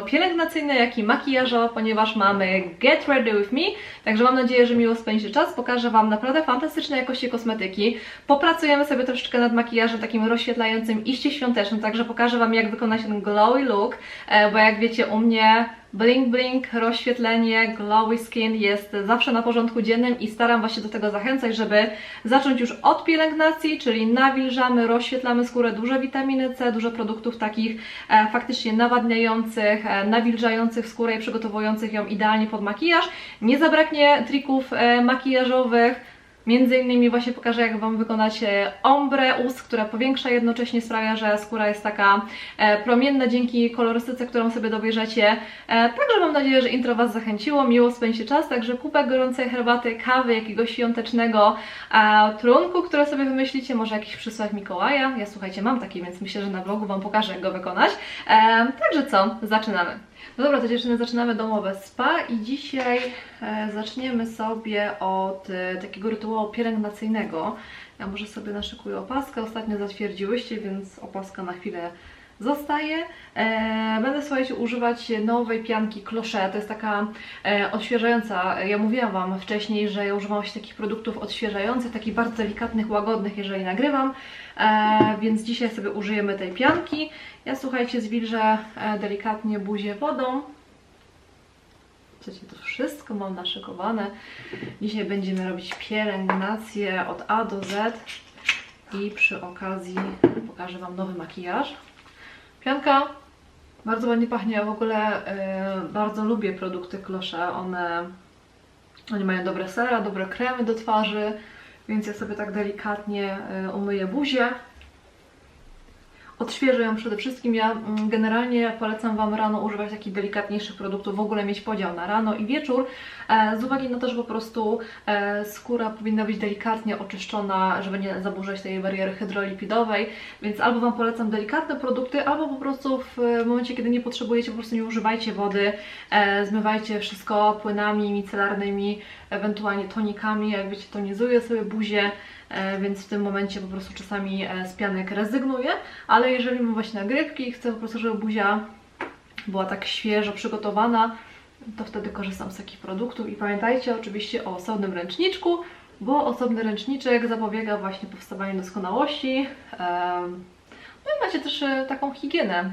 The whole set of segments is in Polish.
pielęgnacyjna, jak i makijażowa, ponieważ mamy Get Ready With Me, także mam nadzieję, że miło spędzicie czas. Pokażę Wam naprawdę fantastycznej jakości kosmetyki. Popracujemy sobie troszeczkę nad makijażem takim rozświetlającym iście świątecznym, także pokażę Wam jak wykonać ten glowy look, e, bo jak wiecie u mnie Blink Blink, rozświetlenie, glowy skin jest zawsze na porządku dziennym i staram się do tego zachęcać, żeby zacząć już od pielęgnacji, czyli nawilżamy, rozświetlamy skórę, dużo witaminy C, dużo produktów takich e, faktycznie nawadniających, e, nawilżających skórę i przygotowujących ją idealnie pod makijaż. Nie zabraknie trików e, makijażowych, Między innymi właśnie pokażę, jak Wam wykonać e, ombre ust, która powiększa jednocześnie sprawia, że skóra jest taka e, promienna dzięki kolorystyce, którą sobie dobierzecie. Także mam nadzieję, że intro Was zachęciło, miło spędzicie czas, także kubek gorącej herbaty, kawy, jakiegoś świątecznego trunku, które sobie wymyślicie, może jakiś przysłać Mikołaja. Ja słuchajcie, mam taki, więc myślę, że na vlogu Wam pokażę, jak go wykonać. Także co, zaczynamy. No dobra, to dziewczyny, zaczynamy domowe spa i dzisiaj e, zaczniemy sobie od e, takiego rytuału pielęgnacyjnego. Ja może sobie naszykuję opaskę, ostatnio zatwierdziłyście, więc opaska na chwilę zostaje. E, będę, słuchajcie, używać nowej pianki Cloche, to jest taka e, odświeżająca. Ja mówiłam Wam wcześniej, że ja używam właśnie takich produktów odświeżających, takich bardzo delikatnych, łagodnych, jeżeli nagrywam, e, więc dzisiaj sobie użyjemy tej pianki. Ja, słuchajcie, zwilżę delikatnie buzię wodą. Wiecie, to wszystko mam naszykowane. Dzisiaj będziemy robić pielęgnację od A do Z i przy okazji pokażę Wam nowy makijaż. Pianka bardzo ładnie pachnie, w ogóle e, bardzo lubię produkty Cloche, one, one mają dobre sera, dobre kremy do twarzy, więc ja sobie tak delikatnie e, umyję buzię. Odświeżę ją przede wszystkim. Ja mm, generalnie polecam Wam rano używać takich delikatniejszych produktów, w ogóle mieć podział na rano i wieczór, e, z uwagi na to, że po prostu e, skóra powinna być delikatnie oczyszczona, żeby nie zaburzać tej bariery hydrolipidowej, więc albo Wam polecam delikatne produkty, albo po prostu w momencie, kiedy nie potrzebujecie, po prostu nie używajcie wody, e, zmywajcie wszystko płynami micelarnymi, ewentualnie tonikami, jak wiecie, tonizuję sobie buzię, więc w tym momencie po prostu czasami e, z pianek rezygnuję, ale jeżeli mam właśnie nagrywki i chcę po prostu, żeby buzia była tak świeżo przygotowana, to wtedy korzystam z takich produktów i pamiętajcie oczywiście o osobnym ręczniczku, bo osobny ręczniczek zapobiega właśnie powstawaniu doskonałości. Em, No i macie też e, taką higienę,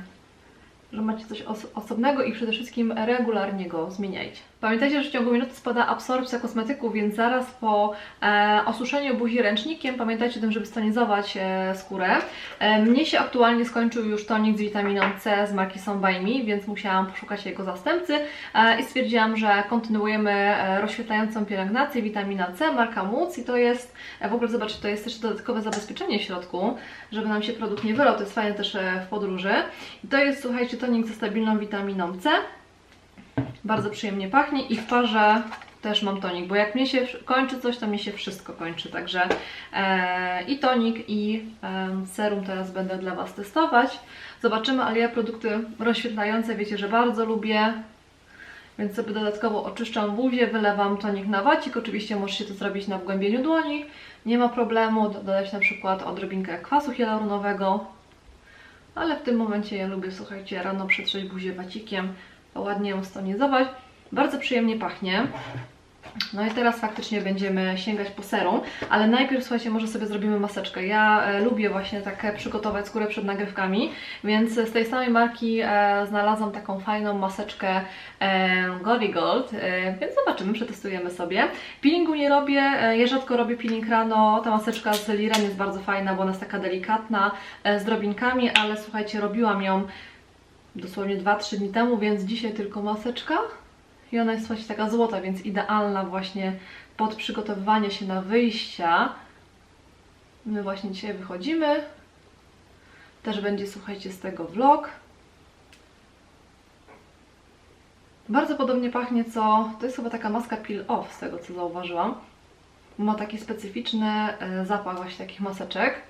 że macie coś os- osobnego i przede wszystkim regularnie go zmieniajcie. Pamiętajcie, że w ciągu minuty spada absorpcja kosmetyku, więc zaraz po e, osuszeniu buzi ręcznikiem pamiętajcie o tym, żeby stonizować e, skórę. E, mnie się aktualnie skończył już tonik z witaminą C z marki Me, więc musiałam poszukać jego zastępcy e, i stwierdziłam, że kontynuujemy e, rozświetlającą pielęgnację witamina C marka Moods i to jest, e, w ogóle zobaczcie, to jest też dodatkowe zabezpieczenie w środku, żeby nam się produkt nie wylał, to jest fajne też e, w podróży. I to jest, słuchajcie, tonik ze stabilną witaminą C. Bardzo przyjemnie pachnie i w parze też mam tonik, bo jak mnie się kończy coś, to mi się wszystko kończy, także e, i tonik i e, serum teraz będę dla Was testować. Zobaczymy, ale ja produkty rozświetlające wiecie, że bardzo lubię, więc sobie dodatkowo oczyszczam buzię, wylewam tonik na wacik, oczywiście możecie to zrobić na wgłębieniu dłoni, nie ma problemu, Do- dodać na przykład odrobinkę kwasu hialuronowego, ale w tym momencie ja lubię, słuchajcie, rano przetrzeć buzię wacikiem, ładnie ją stonizować. Bardzo przyjemnie pachnie. No i teraz faktycznie będziemy sięgać po serum, ale najpierw słuchajcie, może sobie zrobimy maseczkę. Ja e, lubię właśnie tak przygotować skórę przed nagrywkami, więc z tej samej marki e, znalazłam taką fajną maseczkę e, Gory Gold, e, więc zobaczymy, przetestujemy sobie. Peelingu nie robię, e, ja rzadko robię peeling rano, ta maseczka z Liren jest bardzo fajna, bo ona jest taka delikatna, e, z drobinkami, ale słuchajcie, robiłam ją dosłownie 2-3 dni temu, więc dzisiaj tylko maseczka. I ona jest właśnie taka złota, więc idealna właśnie pod przygotowywanie się na wyjścia. My właśnie dzisiaj wychodzimy. Też będzie, słuchajcie, z tego vlog. Bardzo podobnie pachnie co... To jest chyba taka maska peel off, z tego co zauważyłam. Ma taki specyficzny e, zapach właśnie takich maseczek.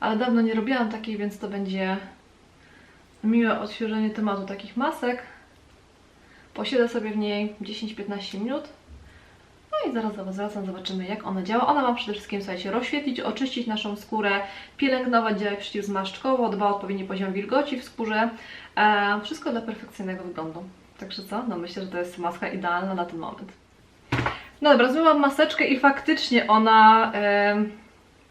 Ale dawno nie robiłam takiej, więc to będzie miłe odświeżenie tematu takich masek. Posiedzę sobie w niej 10-15 minut. No i zaraz do Was wracam, zobaczymy jak ona działa. Ona ma przede wszystkim, słuchajcie, rozświetlić, oczyścić naszą skórę, pielęgnować, działać przeciwzmarszczkowo, dba o odpowiedni poziom wilgoci w skórze. E, wszystko dla perfekcyjnego wyglądu. Także co? No myślę, że to jest maska idealna na ten moment. No dobra, zmyłam maseczkę i faktycznie ona e,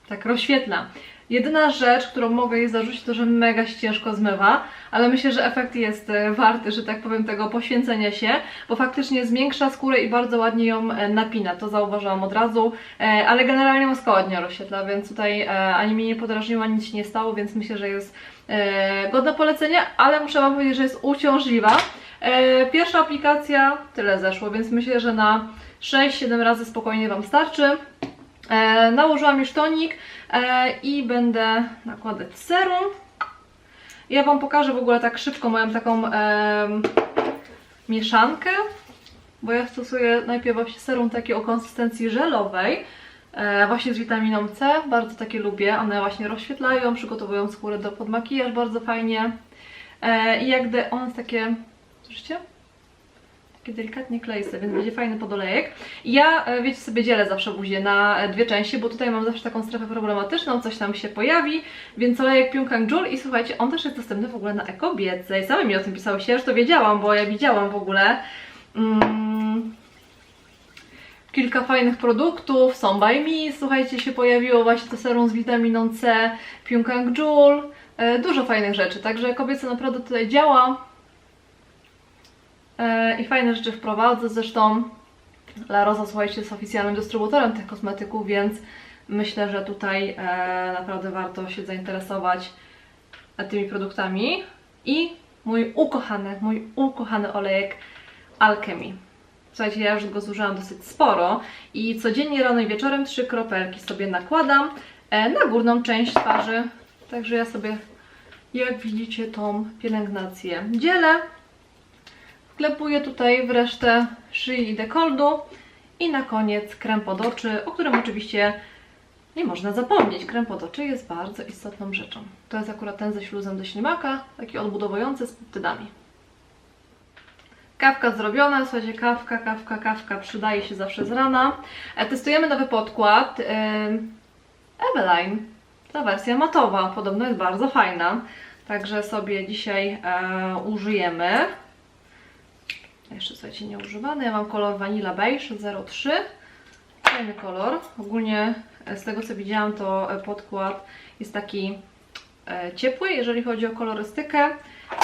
tak rozświetla. Jedyna rzecz, którą mogę jej zarzucić, to że mega się ciężko zmywa, ale myślę, że efekt jest e, warty, że tak powiem, tego poświęcenia się, bo faktycznie zmiękcza skórę i bardzo ładnie ją e, napina, to zauważyłam od razu, e, ale generalnie maska ładnie rozświetla, więc tutaj ani mnie nie podrażniła, nic się nie stało, więc myślę, że jest godna polecenia, ale muszę Wam powiedzieć, że jest uciążliwa. Pierwsza aplikacja, tyle zeszło, więc myślę, że na 6-7 razy spokojnie Wam starczy. E, nałożyłam już tonik e, i będę nakładać serum. Ja Wam pokażę w ogóle tak szybko moją taką e, mieszankę, bo ja stosuję najpierw właśnie serum takie o konsystencji żelowej, e, właśnie z witaminą C, bardzo takie lubię, one właśnie rozświetlają, przygotowują skórę do podmakijaż bardzo fajnie e, i jak gdy on jest takie, słyszycie? Takie delikatnie klejste, więc będzie fajny podolejek. Ja, e, wiecie, sobie dzielę zawsze buzię na e, dwie części, bo tutaj mam zawsze taką strefę problematyczną, coś tam się pojawi, więc olejek Pyunkang Jul i słuchajcie, on też jest dostępny w ogóle na Ekobiedce i same mi o tym pisałyście, ja już to wiedziałam, bo ja widziałam w ogóle mm, kilka fajnych produktów, są by me, słuchajcie, się pojawiło właśnie to serum z witaminą C, Pyunkang Jul, e, dużo fajnych rzeczy, także kobiece naprawdę tutaj działa, i fajne rzeczy wprowadzę. Zresztą La Rosa, słuchajcie, jest oficjalnym dystrybutorem tych kosmetyków, więc myślę, że tutaj e, naprawdę warto się zainteresować tymi produktami. I mój ukochany, mój ukochany olejek Alchemy. Słuchajcie, ja już go zużyłam dosyć sporo i codziennie rano i wieczorem trzy kropelki sobie nakładam e, na górną część twarzy. Także ja sobie, jak widzicie, tą pielęgnację dzielę. Wklepuję tutaj w resztę szyi dekoldu i na koniec krem pod oczy, o którym oczywiście nie można zapomnieć. Krem pod oczy jest bardzo istotną rzeczą. To jest akurat ten ze śluzem do ślimaka, taki odbudowujący z peptydami. Kawka zrobiona, słuchajcie, kawka, kawka, kawka przydaje się zawsze z rana. E, testujemy nowy podkład Eveline. Ta wersja matowa, podobno jest bardzo fajna. Także sobie dzisiaj e, użyjemy. Jeszcze słuchajcie, nieużywany. Ja mam kolor Vanilla Beige 03. Fajny kolor. Ogólnie e, z tego co widziałam, to e, podkład jest taki e, ciepły, jeżeli chodzi o kolorystykę.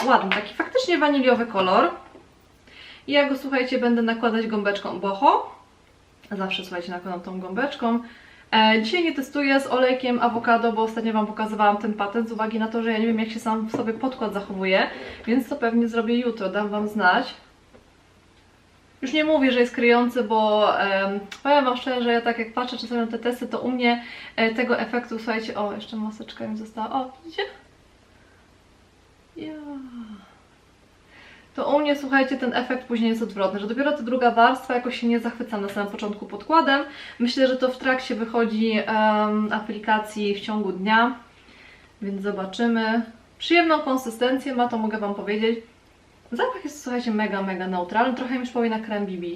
Ładny, taki faktycznie waniliowy kolor. I ja go, słuchajcie, będę nakładać gąbeczką boho. Zawsze, słuchajcie, nakładam tą gąbeczką. Dzisiaj nie testuję z olejkiem awokado, bo ostatnio Wam pokazywałam ten patent z uwagi na to, że ja nie wiem jak się sam w sobie podkład zachowuje, więc to pewnie zrobię jutro, dam Wam znać. Już nie mówię, że jest kryjący, bo um, powiem Wam szczerze, ja tak jak patrzę czasami na te testy, to u mnie e, tego efektu, słuchajcie, o, jeszcze maseczka mi została, o, widzicie? Ja. To u mnie, słuchajcie, ten efekt później jest odwrotny, że dopiero ta druga warstwa jakoś się nie zachwyca na samym początku podkładem. Myślę, że to w trakcie wychodzi um, aplikacji w ciągu dnia, więc zobaczymy. Przyjemną konsystencję ma, to mogę Wam powiedzieć. Zapach jest, słuchajcie, mega, mega neutralny, trochę mi przypomina krem BB.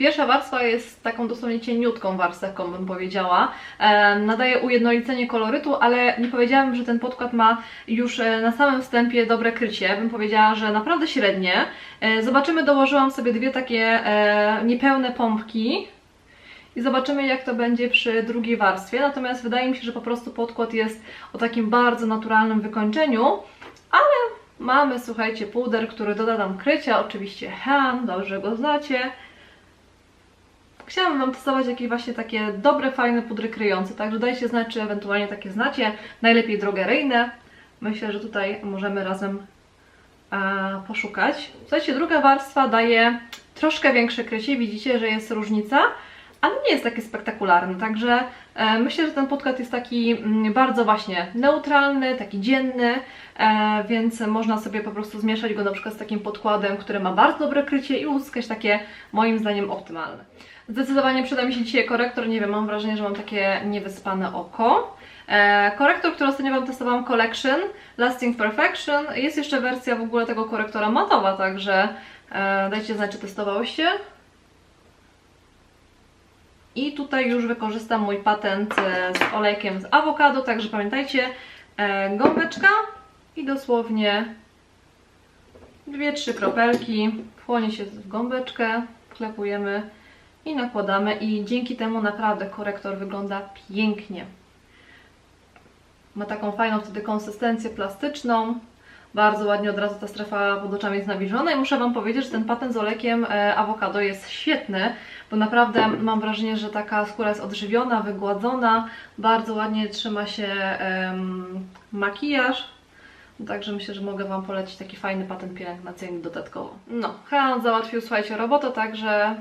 Pierwsza warstwa jest taką dosłownie cieniutką warstwą, bym powiedziała. E, nadaje ujednolicenie kolorytu, ale nie powiedziałabym, że ten podkład ma już e, na samym wstępie dobre krycie. Bym powiedziała, że naprawdę średnie. E, zobaczymy, dołożyłam sobie dwie takie niepełne pompki. I zobaczymy jak to będzie przy drugiej warstwie. Natomiast wydaje mi się, że po prostu podkład jest o takim bardzo naturalnym wykończeniu. Ale Mamy, słuchajcie, puder, który doda nam krycia, oczywiście Han, dobrze go znacie. Chciałam Wam testować jakieś właśnie takie dobre, fajne pudry kryjące, także dajcie znać, czy ewentualnie takie znacie. Najlepiej drogeryjne. Myślę, że tutaj możemy razem poszukać. Słuchajcie, druga warstwa daje troszkę większe krycie, widzicie, że jest różnica ale nie jest taki spektakularny, także e, myślę, że ten podkład jest taki mm, bardzo właśnie neutralny, taki dzienny, e, więc można sobie po prostu zmieszać go na przykład z takim podkładem, który ma bardzo dobre krycie i uzyskać takie moim zdaniem optymalne. Zdecydowanie przyda mi się dzisiaj korektor, nie wiem, mam wrażenie, że mam takie niewyspane oko. E, korektor, który ostatnio Wam testowałam, Collection, Lasting Perfection. Jest jeszcze wersja w ogóle tego korektora matowa, także dajcie znać, czy testowałyście. I tutaj już wykorzystam mój patent e, z olejkiem z awokado, także pamiętajcie, e, gąbeczka i dosłownie dwie, trzy kropelki, wchłonie się w gąbeczkę, klepujemy i nakładamy. I dzięki temu naprawdę korektor wygląda pięknie. Ma taką fajną wtedy konsystencję plastyczną, bardzo ładnie od razu ta strefa pod oczami jest nawilżona. I muszę Wam powiedzieć, że ten patent z olekiem e, awokado jest świetny, bo naprawdę mam wrażenie, że taka skóra jest odżywiona, wygładzona, bardzo ładnie trzyma się em, makijaż, Także myślę, że mogę Wam polecić taki fajny patent pielęgnacyjny dodatkowo. No, Hean załatwił, słuchajcie, robotę, także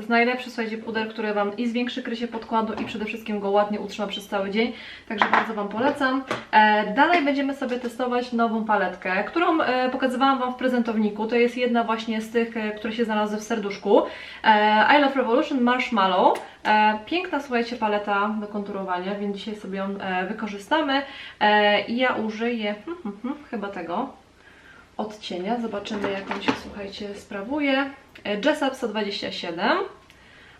to jest najlepszy, słuchajcie, puder, który Wam i zwiększy krycie podkładu i przede wszystkim go ładnie utrzyma przez cały dzień, także bardzo Wam polecam. E, dalej będziemy sobie testować nową paletkę, którą e, pokazywałam Wam w prezentowniku, to jest jedna właśnie z tych, e, które się znalazły w serduszku. E, I Love Revolution Marshmallow. E, piękna, słuchajcie, paleta do konturowania, więc dzisiaj sobie ją e, wykorzystamy. E, I ja użyję hmm, hmm, hmm, chyba tego odcienia. Zobaczymy, jak on się, słuchajcie, sprawuje. E, Jessup 127.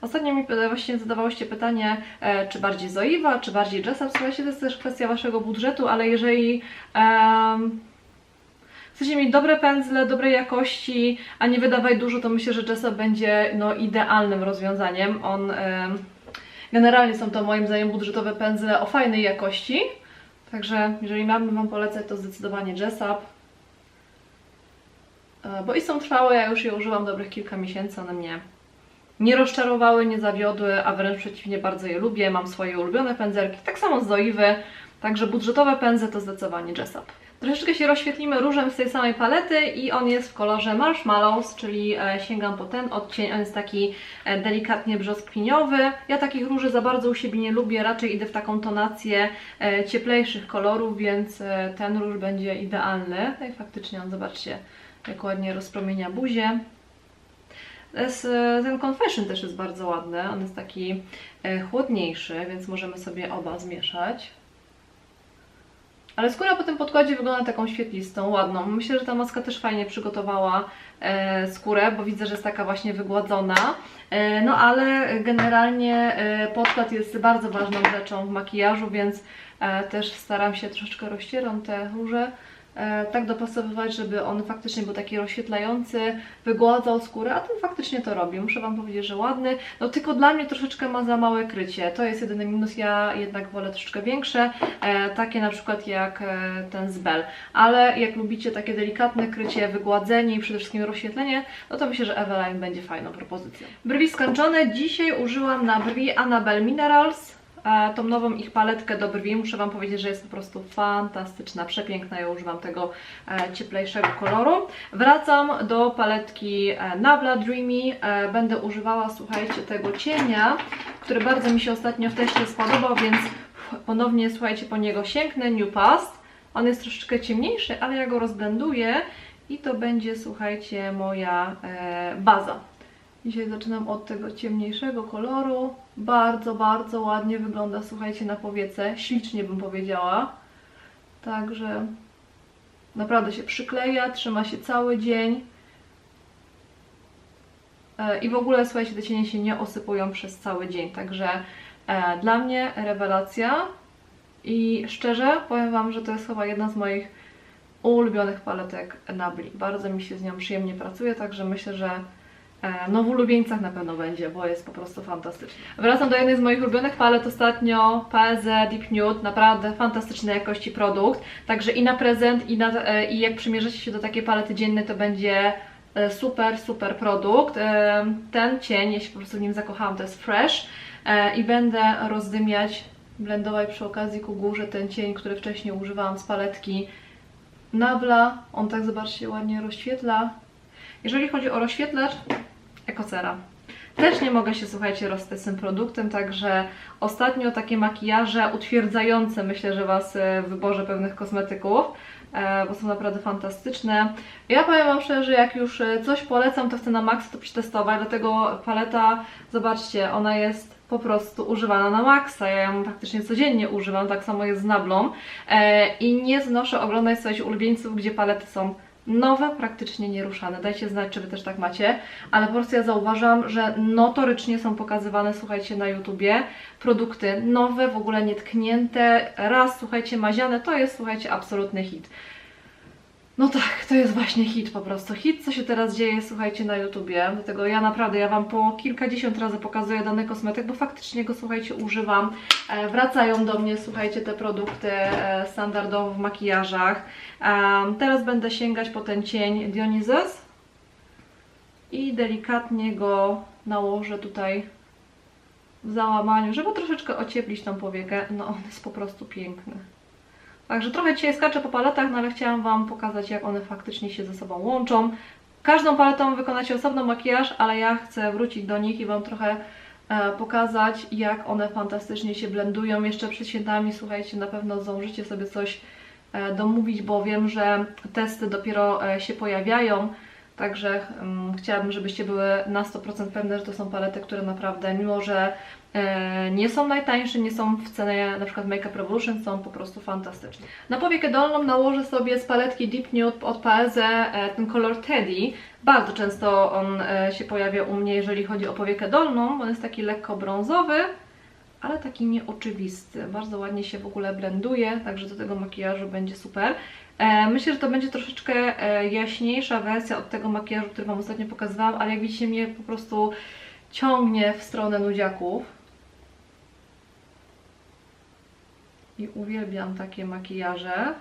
Ostatnio mi e, właśnie zadawałyście pytanie, e, czy bardziej Zoiwa, czy bardziej Jessup. Słuchajcie, to jest też kwestia Waszego budżetu, ale jeżeli em, chcecie mieć dobre pędzle, dobrej jakości, a nie wydawać dużo, to myślę, że Jessup będzie no, idealnym rozwiązaniem. On em, generalnie są to moim zdaniem budżetowe pędzle o fajnej jakości. Także jeżeli mamy Wam polecać, to zdecydowanie Jessup. E, Bo i są trwałe, ja już je użyłam dobrych kilka miesięcy, one mnie nie rozczarowały, nie zawiodły, a wręcz przeciwnie, bardzo je lubię. Mam swoje ulubione pędzelki, tak samo z Zoiwy, także budżetowe pędzle to zdecydowanie Jessup. Troszeczkę się rozświetlimy różem z tej samej palety i on jest w kolorze Marshmallows, czyli e, sięgam po ten odcień, on jest taki e, delikatnie brzoskwiniowy. Ja takich róży za bardzo u siebie nie lubię, raczej idę w taką tonację cieplejszych kolorów, więc ten róż będzie idealny. No i faktycznie on, zobaczcie, jak ładnie rozpromienia buzię. Ten Confession też jest bardzo ładny, on jest taki e, chłodniejszy, więc możemy sobie oba zmieszać. Ale skóra po tym podkładzie wygląda taką świetlistą, ładną. Myślę, że ta maska też fajnie przygotowała e, skórę, bo widzę, że jest taka właśnie wygładzona. E, no ale generalnie podkład jest bardzo ważną rzeczą w makijażu, więc też staram się troszeczkę rozcieram te róże tak dopasowywać, żeby on faktycznie był taki rozświetlający, wygładzał skórę, a ten faktycznie to robi. Muszę Wam powiedzieć, że ładny. No tylko dla mnie troszeczkę ma za małe krycie. To jest jedyny minus, ja jednak wolę troszeczkę większe, e, takie na przykład jak e, ten z Bell. Ale jak lubicie takie delikatne krycie, wygładzenie i przede wszystkim rozświetlenie, no to myślę, że Eveline będzie fajną propozycją. Brwi skończone. Dzisiaj użyłam na brwi Annabelle Minerals e, tą nową ich paletkę do brwi. Muszę Wam powiedzieć, że jest po prostu fantastyczna, przepiękna. Ja używam tego e, cieplejszego koloru. Wracam do paletki e, Nabla Dreamy. E, będę używała, słuchajcie, tego cienia, który bardzo mi się ostatnio w teście spodobał, więc ponownie, słuchajcie, po niego sięgnę. New Past. On jest troszeczkę ciemniejszy, ale ja go rozblenduję i to będzie, słuchajcie, moja baza. Dzisiaj zaczynam od tego ciemniejszego koloru. Bardzo, bardzo ładnie wygląda, słuchajcie, na powiece. Ślicznie bym powiedziała. Także naprawdę się przykleja, trzyma się cały dzień. E, I w ogóle, słuchajcie, te cienie się nie osypują przez cały dzień. Także e, dla mnie rewelacja. I szczerze powiem Wam, że to jest chyba jedna z moich ulubionych paletek Nabli. Bardzo mi się z nią przyjemnie pracuje, także myślę, że No w ulubieńcach na pewno będzie, bo jest po prostu fantastyczny. Wracam do jednej z moich ulubionych palet ostatnio, PZ Deep Nude, naprawdę fantastycznej jakości produkt, także i na prezent i, na, e, i jak przymierzycie się do takiej palety dziennej to będzie e, super, super produkt. E, Ten cień, się po prostu w nim zakochałam, to jest Fresh e, i będę rozdymiać, blendować przy okazji ku górze ten cień, który wcześniej używałam z paletki Nabla. On tak, zobaczcie, ładnie rozświetla. Jeżeli chodzi o rozświetlacz, Ekocera. Też nie mogę się, słuchajcie, rozstać z tym produktem, także ostatnio takie makijaże utwierdzające myślę, że Was e, w wyborze pewnych kosmetyków, e, bo są naprawdę fantastyczne. Ja powiem Wam szczerze, że jak już e, coś polecam, to chcę na maksa to przetestować, dlatego paleta, zobaczcie, ona jest po prostu używana na maksa. Ja ją praktycznie codziennie używam, tak samo jest z Nablą i nie znoszę oglądać swoich ulubieńców, gdzie palety są Nowe, praktycznie nieruszane. Dajcie znać, czy Wy też tak macie. Ale po prostu ja zauważam, że notorycznie są pokazywane, słuchajcie, na YouTubie produkty nowe, w ogóle nietknięte, raz, słuchajcie, maziane. To jest, słuchajcie, absolutny hit. No tak, to jest właśnie hit po prostu. Hit, co się teraz dzieje, słuchajcie, na YouTubie. Dlatego ja naprawdę, ja Wam po kilkadziesiąt razy pokazuję dany kosmetyk, bo faktycznie go, słuchajcie, używam. E, wracają do mnie, słuchajcie, te produkty e, standardowo w makijażach. Em, teraz będę sięgać po ten cień Dionysus i delikatnie go nałożę tutaj w załamaniu, żeby troszeczkę ocieplić tą powiekę. No on jest po prostu piękny. Także trochę dzisiaj skaczę po paletach, no ale chciałam Wam pokazać, jak one faktycznie się ze sobą łączą. Każdą paletą wykonacie osobno makijaż, ale ja chcę wrócić do nich i Wam trochę e, pokazać, jak one fantastycznie się blendują. Jeszcze przed świętami, słuchajcie, na pewno zdążycie sobie coś e, domówić, bo wiem, że testy dopiero e, się pojawiają. Także mm, chciałabym, żebyście były na 100% pewne, że to są palety, które naprawdę, mimo że e, nie są najtańsze, nie są w cenie na przykład Makeup Revolution, są po prostu fantastyczne. Na powiekę dolną nałożę sobie z paletki Deep Nude od Paeze e, ten kolor Teddy. Bardzo często on e, się pojawia u mnie, jeżeli chodzi o powiekę dolną. On jest taki lekko brązowy, ale taki nieoczywisty. Bardzo ładnie się w ogóle blenduje, także do tego makijażu będzie super. E, Myślę, że to będzie troszeczkę e, jaśniejsza wersja od tego makijażu, który Wam ostatnio pokazywałam, ale jak widzicie mnie po prostu ciągnie w stronę nudziaków. I uwielbiam takie makijaże.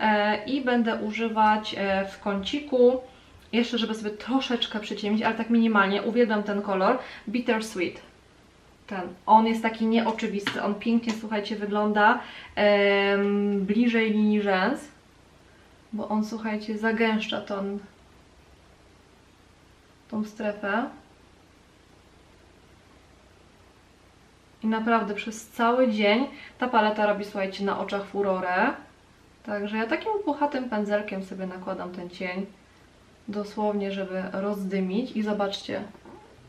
E, I będę używać w kąciku, jeszcze żeby sobie troszeczkę przyciemnić, ale tak minimalnie, uwielbiam ten kolor, Bitter Sweet ten. On jest taki nieoczywisty, on pięknie, słuchajcie, wygląda bliżej linii rzęs, bo on, słuchajcie, zagęszcza tą, tą strefę. I naprawdę przez cały dzień ta paleta robi, słuchajcie, na oczach furorę. Także ja takim puchatym pędzelkiem sobie nakładam ten cień, dosłownie, żeby rozdymić i zobaczcie,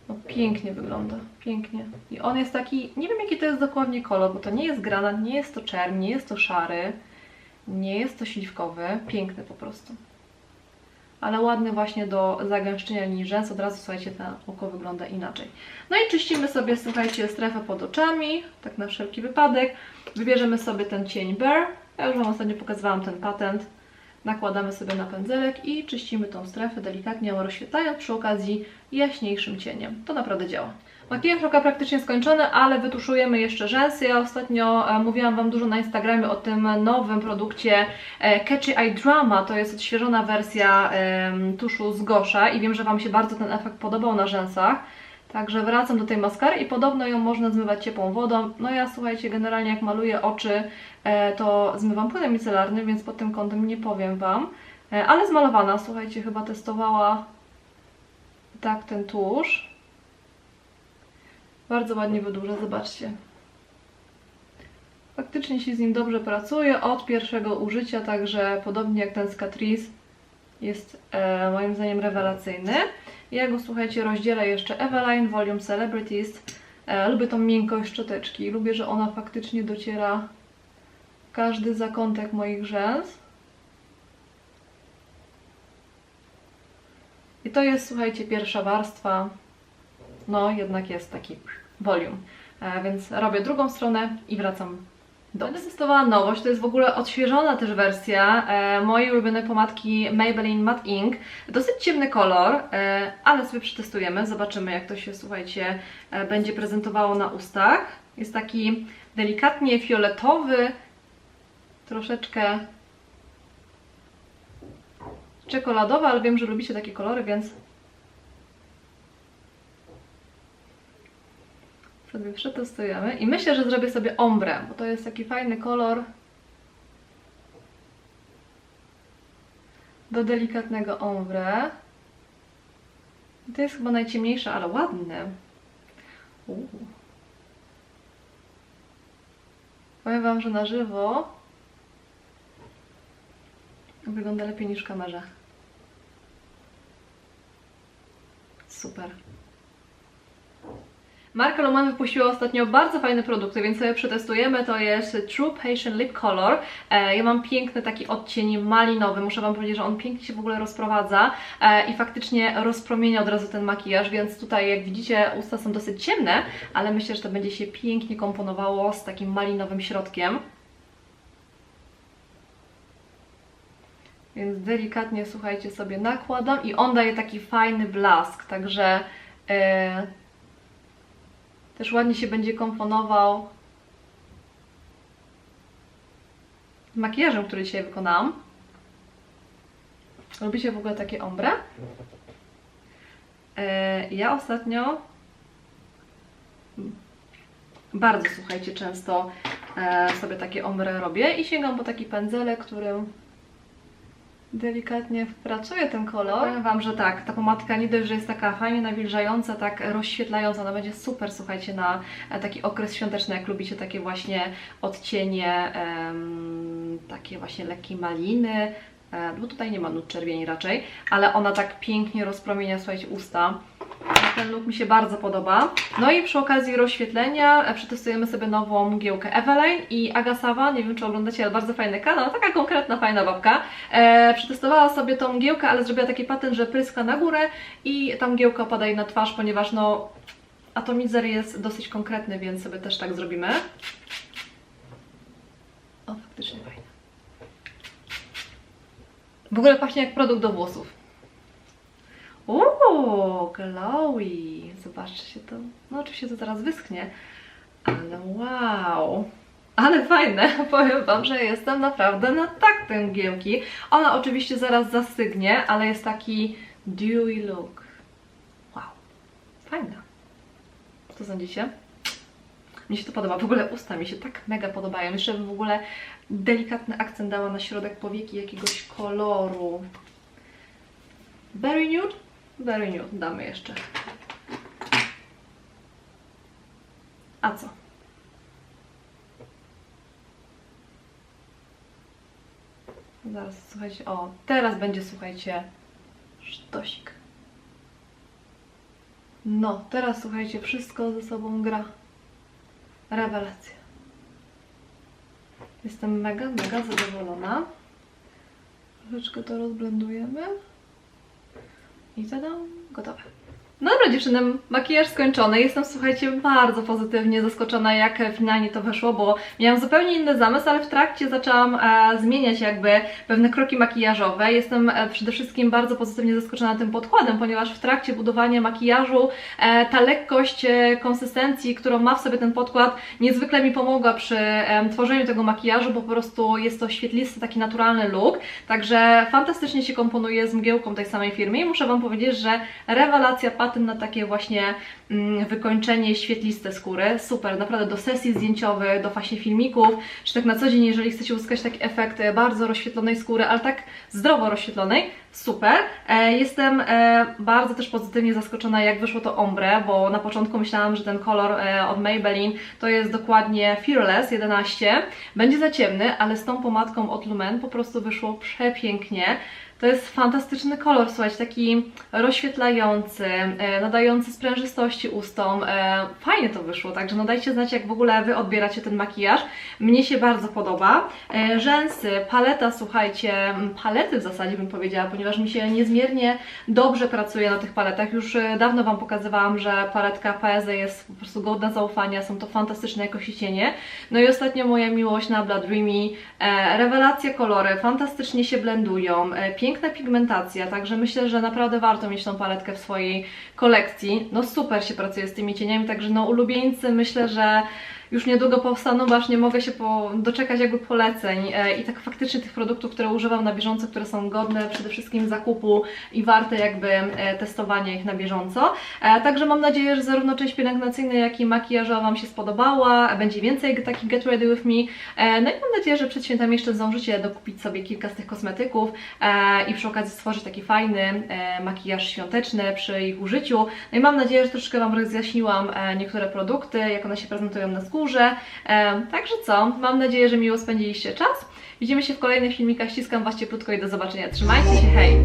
no pięknie wygląda, pięknie. I on jest taki, nie wiem jaki to jest dokładnie kolor, bo to nie jest granat, nie jest to czerń, nie jest to szary, nie jest to śliwkowy, piękny po prostu. Ale ładny właśnie do zagęszczenia linii rzęs, od razu słuchajcie, to oko wygląda inaczej. No i czyścimy sobie, słuchajcie, strefę pod oczami, tak na wszelki wypadek. Wybierzemy sobie ten cień Bear, ja już Wam ostatnio pokazywałam ten patent. Nakładamy sobie na pędzelek i czyścimy tą strefę delikatnie ją rozświetlając przy okazji jaśniejszym cieniem. To naprawdę działa. Makijaż oka praktycznie skończony, ale wytuszujemy jeszcze rzęsy. Ja ostatnio e, mówiłam Wam dużo na Instagramie o tym nowym produkcie e, Catchy Eye Drama. To jest odświeżona wersja tuszu z Gosha i wiem, że Wam się bardzo ten efekt podobał na rzęsach. Także wracam do tej maskary i podobno ją można zmywać ciepłą wodą. No ja słuchajcie, generalnie jak maluję oczy, e, to zmywam płynem micelarnym, więc pod tym kątem nie powiem Wam. Ale zmalowana, słuchajcie, chyba testowała tak ten tusz. Bardzo ładnie wydłuża, zobaczcie. Faktycznie się z nim dobrze pracuje od pierwszego użycia, także podobnie jak ten z Catrice jest e, moim zdaniem rewelacyjny. Ja go, słuchajcie, rozdzielę jeszcze Eveline Volume Celebrities. E, lubię tą miękkość szczoteczki. Lubię, że ona faktycznie dociera każdy zakątek moich rzęs. I to jest, słuchajcie, pierwsza warstwa. No, jednak jest taki volume. E, więc robię drugą stronę i wracam do. Będę testowała nowość, to jest w ogóle odświeżona też wersja e, mojej ulubionej pomadki Maybelline Matte Ink. Dosyć ciemny kolor, e, ale sobie przetestujemy, zobaczymy jak to się, słuchajcie, będzie prezentowało na ustach. Jest taki delikatnie fioletowy, troszeczkę czekoladowy, ale wiem, że lubicie takie kolory, więc sobie przetestujemy i myślę, że zrobię sobie ombre, bo to jest taki fajny kolor do delikatnego ombre. To jest chyba najciemniejsze, ale ładny. Uuu. Powiem Wam, że na żywo wygląda lepiej niż w kamerze. Super. Marka Lumen wypuściła ostatnio bardzo fajne produkty, więc sobie przetestujemy. To jest True Patient Lip Color. E, ja mam piękny taki odcień malinowy. Muszę Wam powiedzieć, że on pięknie się w ogóle rozprowadza e, i faktycznie rozpromienia od razu ten makijaż, więc tutaj jak widzicie usta są dosyć ciemne, ale myślę, że to będzie się pięknie komponowało z takim malinowym środkiem. Więc delikatnie, słuchajcie, sobie nakładam i on daje taki fajny blask, także e, też ładnie się będzie komponował z makijażem, który dzisiaj wykonałam. Lubicie w ogóle takie ombre? E, ja ostatnio bardzo, słuchajcie, często e, sobie takie ombre robię i sięgam po taki pędzelek, którym delikatnie wpracuję ten kolor. Powiem Wam, że tak, ta pomadka nie dość, że jest taka fajnie nawilżająca, tak rozświetlająca, ona będzie super, słuchajcie, na e, taki okres świąteczny, jak lubicie takie właśnie odcienie, takie właśnie lekkie maliny, bo tutaj nie ma nut czerwieni raczej, ale ona tak pięknie rozpromienia, słuchajcie, usta. Ten look mi się bardzo podoba. No i przy okazji rozświetlenia e, przetestujemy sobie nową mgiełkę Eveline i Agasawa. Nie wiem, czy oglądacie, ale bardzo fajny kanał. Taka konkretna, fajna babka. E, przetestowała sobie tą mgiełkę, ale zrobiła taki patent, że pryska na górę i ta mgiełka opada jej na twarz, ponieważ no atomizer jest dosyć konkretny, więc sobie też tak zrobimy. O, faktycznie fajne. W ogóle pachnie jak produkt do włosów. Uuu, glowy. Zobaczcie się to. No oczywiście to zaraz wyschnie. Ale wow. Ale fajne. Powiem Wam, że jestem naprawdę na tak tę mgiełki. Ona oczywiście zaraz zastygnie, ale jest taki dewy look. Wow. Fajna. Co sądzicie? Mnie się to podoba. W ogóle usta mi się tak mega podobają. Jeszcze w ogóle delikatny akcent dała na środek powieki jakiegoś koloru. Berry nude? Very new, damy jeszcze. A co? Zaraz, słuchajcie, o, teraz będzie, słuchajcie, sztosik. No, teraz, słuchajcie, wszystko ze sobą gra. Rewelacja. Jestem mega, mega zadowolona. Troszeczkę to rozblendujemy. I tada, gotowe. No dobra dziewczyny, makijaż skończony. Jestem, słuchajcie, bardzo pozytywnie zaskoczona, jak finalnie to wyszło, bo miałam zupełnie inny zamysł, ale w trakcie zaczęłam e, zmieniać jakby pewne kroki makijażowe. Jestem e, przede wszystkim bardzo pozytywnie zaskoczona tym podkładem, ponieważ w trakcie budowania makijażu e, ta lekkość e, konsystencji, którą ma w sobie ten podkład, niezwykle mi pomogła przy e, tworzeniu tego makijażu, bo po prostu jest to świetlisty, taki naturalny look. Także fantastycznie się komponuje z mgiełką tej samej firmy i muszę Wam powiedzieć, że rewelacja patent na takie właśnie mm, wykończenie świetliste skóry. Super, naprawdę do sesji zdjęciowych, do właśnie filmików, czy tak na co dzień, jeżeli chcecie uzyskać taki efekt e, bardzo rozświetlonej skóry, ale tak zdrowo rozświetlonej, super. E, jestem e, bardzo też pozytywnie zaskoczona, jak wyszło to ombre, bo na początku myślałam, że ten kolor od Maybelline to jest dokładnie Fearless 11. Będzie za ciemny, ale z tą pomadką od Lumen po prostu wyszło przepięknie. To jest fantastyczny kolor, słuchajcie, taki rozświetlający, e, nadający sprężystości ustom. E, fajnie to wyszło, także no dajcie znać, jak w ogóle Wy odbieracie ten makijaż. Mnie się bardzo podoba. E, rzęsy, paleta, słuchajcie, palety w zasadzie bym powiedziała, ponieważ mi się niezmiernie dobrze pracuje na tych paletach. Już dawno Wam pokazywałam, że paletka Paese jest po prostu godna zaufania, są to fantastyczne jakości cienie. No i ostatnio moja miłość na Blood Dreamy, rewelacje kolory, fantastycznie się blendują, e, piękna pigmentacja, także myślę, że naprawdę warto mieć tą paletkę w swojej kolekcji. No super się pracuje z tymi cieniami, także no ulubieńcy myślę, że już niedługo powstaną, bo aż nie mogę się po, doczekać jakby poleceń e, i tak faktycznie tych produktów, które używam na bieżąco, które są godne przede wszystkim zakupu i warte jakby e, testowania ich na bieżąco. E, Także mam nadzieję, że zarówno część pielęgnacyjna, jak i makijażowa Wam się spodobała, będzie więcej takich Get Ready With Me. No i mam nadzieję, że przed świętami jeszcze zdążycie dokupić sobie kilka z tych kosmetyków i przy okazji stworzyć taki fajny makijaż świąteczny przy ich użyciu. No i mam nadzieję, że troszeczkę Wam rozjaśniłam niektóre produkty, jak one się prezentują na skórze skórze. Także co, mam nadzieję, że miło spędziliście czas. Widzimy się w kolejnych filmikach, ściskam Was cieplutko i do zobaczenia. Trzymajcie się, hej!